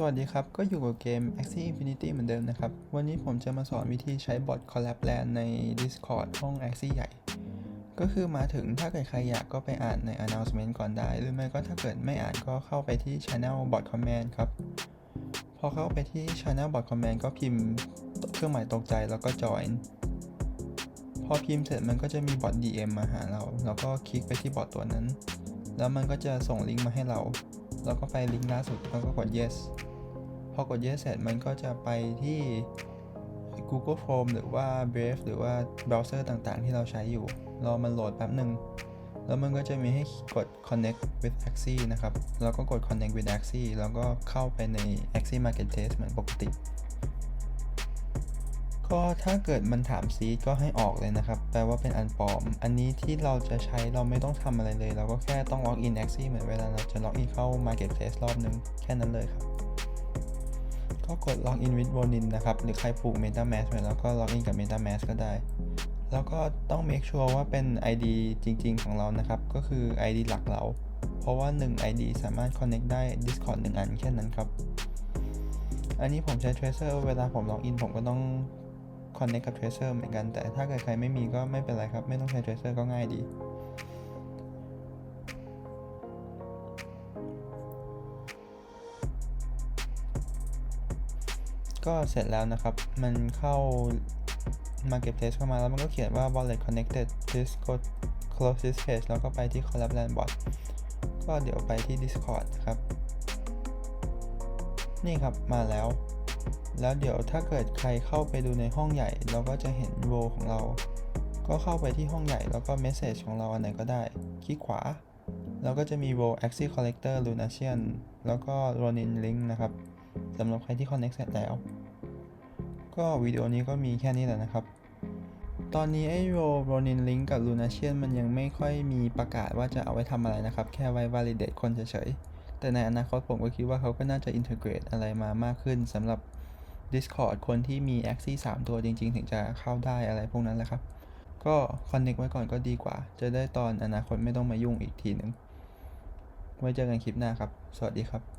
สวัสดีครับ ก็อยู่กับเกม Axie Infinity เหมือนเดิมนะครับ วันนี้ผมจะมาสอนวิธีใช้บอท Collab Land ใน Discord ห้อง Axie ใหญ่ ก็คือมาถึงถ้าเกิดใครอยากก็ไปอ่านใน announcement ก่อนได้ หรือไม่ก็ถ้าเกิดไม่อ่านก็เข้าไปที่ Channel Bot Command ครับ พอเข้าไปที่ Channel Bot Command ก็พิมพ์เครื่องหมายตกใจแล้วก็ join พอพิมพ์เสร็จมันก็จะมีบอท DM มาหาเรา แล้วก็คลิกไปที่บอทตัวนั้น แล้วมันก็จะส่งลิงก์มาให้เราแล้วก็ไปลิงก์ล่าสุดแล้วก็กด yes พอกด yes เสร็จมันก็จะไปที่ Google Chrome หรือว่า Brave หรือว่าเบราว์เซอร์ต่างๆ ที่เราใช้อยู่ รอมันโหลดแป๊บหนึ่ง แล้วมันก็จะมีให้กด connect with Axie นะครับ แล้วก็กด connect with Axie แล้วก็เข้าไปใน Axie Marketplace เหมือนปกติ ก็ถ้าเกิดมันถามซีก็ให้ออกเลยนะครับ แปลว่าเป็นอันปลอม อันนี้ที่เราจะใช้เราไม่ต้องทำอะไรเลย เราก็แค่ต้อง log in Axie เหมือนเวลาเราจะ log in เข้า Marketplace รอบนึง แค่นั้นเลยครับ ก็กด log in with Ronin นะครับ หรือใครผูก MetaMask ไว้แล้วก็ log in กับ MetaMask ก็ได้ แล้วก็ต้อง make sure ว่าเป็น ID จริง ๆ ของเรานะครับ ก็คือ ID หลักเรา เพราะว่า 1 ID สามารถ connect ได้ Discord 1 อันแค่นั้นครับ อันนี้ผมใช้ Tracer เวลาผม log in ผมก็ต้อง connect กับ Tracer เหมือนกัน แต่ถ้าเกิดใครไม่มีก็ไม่เป็นไรครับ ไม่ต้องใช้ Tracer ก็ง่ายดี ก็เสร็จแล้วนะครับ มันเข้า Marketplace เข้ามาแล้วมันก็เขียนว่า wallet connected please go close this page แล้วก็ไปที่ collab land bot ก็เดี๋ยวไปที่ Discord นะครับ นี่ครับมาแล้ว แล้วเดี๋ยวถ้าเกิดใครเข้าไปดูในห้องใหญ่ เราก็จะเห็นโรของเรา ก็เข้าไปที่ห้องใหญ่แล้วก็ message ของเราอันไหนก็ได้ คลิกขวา แล้วก็จะมี r o Axie Collector Lunatian แล้วก็ Ronin Link นะครับ สำหรับใครที่ connect เสร็จแล้ว ก็วิดีโอนี้ก็มีแค่นี้แหละนะครับ ตอนนี้ไอ้ r o Ronin Link กับ Lunatian มันยังไม่ค่อยมีประกาศว่าจะเอาไว้ทำอะไรนะครับ แค่ไว้ validate คนเฉยๆ แต่ในอนาคตผมก็คิดว่าเขาก็น่าจะ integrate อะไรมามากขึ้นสำหรับ Discord คนที่มี Axie 3 ตัวจริง ๆ ถึงจะเข้าได้อะไรพวกนั้นแหละครับ ก็ connect ไว้ก่อนก็ดีกว่า จะได้ตอนอนาคตไม่ต้องมายุ่งอีกทีหนึ่งไว้เจอกันคลิปหน้าครับ สวัสดีครับ